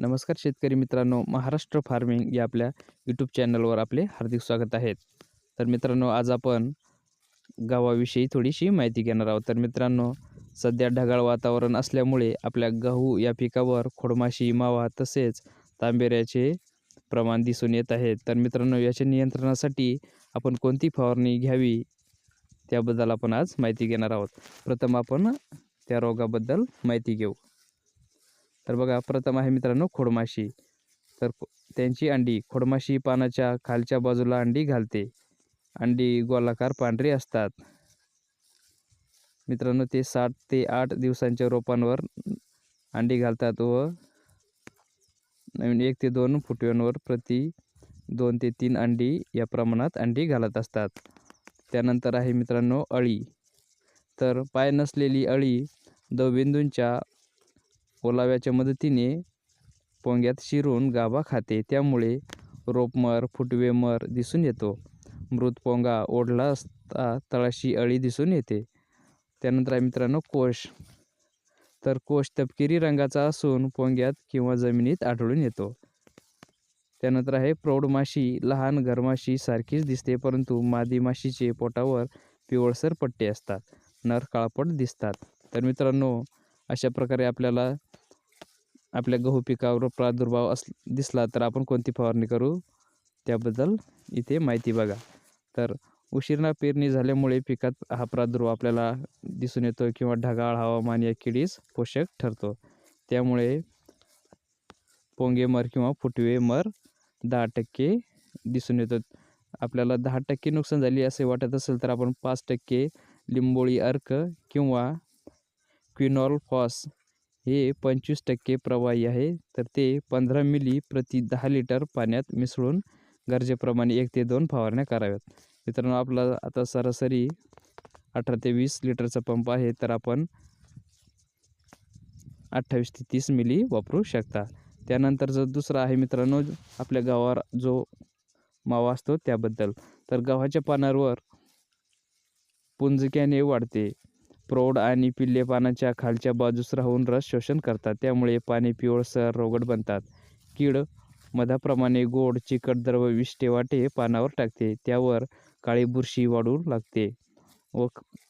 नमस्कार शेतकरी मित्रांनो महाराष्ट्र फार्मिंग या आपल्या यूट्यूब चॅनलवर आपले हार्दिक स्वागत आहेत तर मित्रांनो आज आपण गावाविषयी थोडीशी माहिती घेणार आहोत. तर मित्रांनो सध्या ढगाळ वातावरण असल्यामुळे आपल्या गहू या पिकावर खोडमाशी मावा तसेच तांबेऱ्याचे प्रमाण दिसून येत आहे. तर मित्रांनो याच्या नियंत्रणासाठी आपण कोणती फवारणी घ्यावी त्याबद्दल आपण आज माहिती घेणार आहोत. प्रथम आपण त्या रोगाबद्दल माहिती घेऊ. तर बघा प्रथम आहे मित्रांनो खोडमाशी. तर त्यांची अंडी खोडमाशी पानाच्या खालच्या बाजूला अंडी घालते. अंडी गोलाकार पांढरी असतात. मित्रांनो ते सात ते आठ दिवसांच्या रोपांवर अंडी घालतात व नवीन एक ते दोन फुटव्यांवर प्रति दोन ते तीन अंडी या प्रमाणात अंडी घालत असतात. त्यानंतर आहे मित्रांनो अळी. तर पाय नसलेली अळी दवबिंदूंच्या ओलाव्याच्या मदतीने पोंग्यात शिरून गाभा खाते. त्यामुळे रोपमर फुटवेमर दिसून येतो. मृत पोंगा ओढला असता तळाशी अळी दिसून येते. त्यानंतर आहे मित्रांनो कोश. तर कोश तपकिरी रंगाचा असून पोंग्यात किंवा जमिनीत आढळून येतो. त्यानंतर आहे प्रौढ माशी लहान घरमाशी सारखीच दिसते परंतु मादी माशीचे पोटावर पिवळसर पट्टे असतात. नर काळपट दिसतात. तर मित्रांनो अशा प्रकारे आपल्याला आपल्या गहू पिकावर प्रादुर्भाव अस दिसला तर आपण कोणती फवारणी करू? त्याबद्दल इथे माहिती बघा. तर उशिरा पेरणी झाल्यामुळे पिकात हा प्रादुर्भाव आपल्याला दिसून येतो किंवा ढगाळ हवामान या किडीस पोषक ठरतो. त्यामुळे पोंगे मर किंवा फुटवे मर दहा टक्के दिसून येतो आपल्याला दहा टक्के नुकसान झाली असे वाटत असेल तर आपण पाच टक्के लिंबोळी अर्क किंवा क्विनॉल फॉस हे पंचवीस टक्के प्रवाही आहे. तर ते पंधरा मिली प्रति दहा लिटर पाण्यात मिसळून गरजेप्रमाणे एक ते दोन फवारण्या कराव्यात. मित्रांनो आपला आता सरासरी अठरा ते वीस लिटरचा पंप आहे तर आपण अठ्ठावीस ते तीस मिली वापरू शकता. त्यानंतर जो दुसरा आहे मित्रांनो आपल्या गावावर जो मावा असतो त्याबद्दल. तर गव्हाच्या पानावर पुंजक्याने वाढते. प्रौढ आणि पिल्ले पानाच्या खालच्या बाजूस राहून रस शोषण करतात. त्यामुळे पाने पिवळसर रोगट बनतात. कीड मधाप्रमाणे गोड चिकट द्रव विष्टे वाटे पानावर टाकते. त्यावर काळी बुरशी वाढू लागते व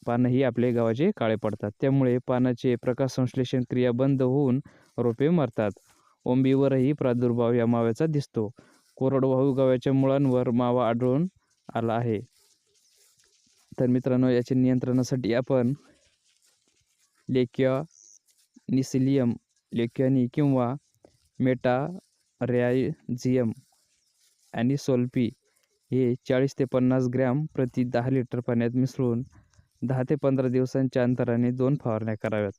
पानंही आपले गावाचे काळे पडतात. त्यामुळे पानाचे प्रकाश संश्लेषण क्रिया बंद होऊन रोपे मरतात. ओंबीवरही प्रादुर्भाव या माव्याचा दिसतो. कोरडवाहू गव्याच्या मुळांवर मावा आढळून आला आहे. तर मित्रांनो याच्या नियंत्रणासाठी आपण लेक्या निसिलियम लेक्यानी किंवा मेटा ॲनिसोल्पी आणि सोल्पी हे चाळीस ते पन्नास ग्रॅम प्रति दहा लिटर पाण्यात मिसळून दहा ते पंधरा दिवसांच्या अंतराने दोन फवारण्या कराव्यात.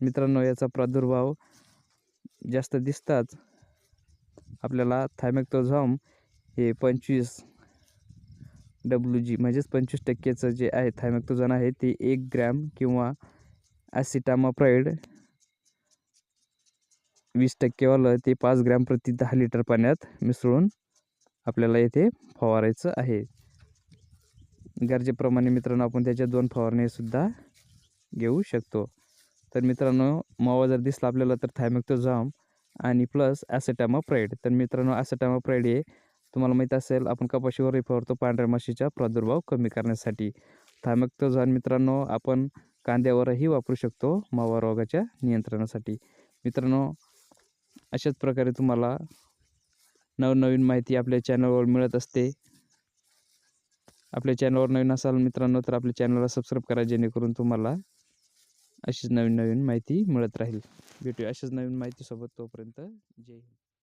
मित्रांनो याचा प्रादुर्भाव जास्त दिसताच आपल्याला थायमेक्टोझॉम हे पंचवीस डब्ल्यू जी म्हणजेच पंचवीस टक्केचं जे आहे थायमॅक्टोजन आहे ते एक ग्रॅम किंवा ॲसिटामाप्राईड वीस टक्केवालं ते पाच ग्रॅम प्रति दहा लिटर पाण्यात मिसळून आपल्याला येथे फवारायचं आहे. गरजेप्रमाणे मित्रांनो आपण त्याच्या दोन फवारण्यासुद्धा घेऊ शकतो. तर मित्रांनो मावा जर दिसला आपल्याला तर थायमेक्टोझॉम आणि प्लस ॲसेटामाप्राईड तर मित्रांनो ॲसेटामाप्राईड हे तुम्हाला माहीत असेल आपण कपाशीवरही फवारतो पांढऱ्या माशीचा प्रादुर्भाव कमी करण्यासाठी. थायमेक्टोझॉन मित्रांनो आपण कांद्यावरही वापरू शकतो मावा रोगाच्या नियंत्रणासाठी. मित्रांनो अशाच प्रकारे तुम्हाला नवनवीन माहिती आपल्या चॅनलवर मिळत असते. आपल्या चॅनलवर नवीन असाल मित्रांनो तर आपल्या चॅनलला सबस्क्राईब करा जेणेकरून तुम्हाला अशीच नवीन नवीन माहिती मिळत राहील. भेटूया अशाच नवीन माहितीसोबत तोपर्यंत जय हिंद.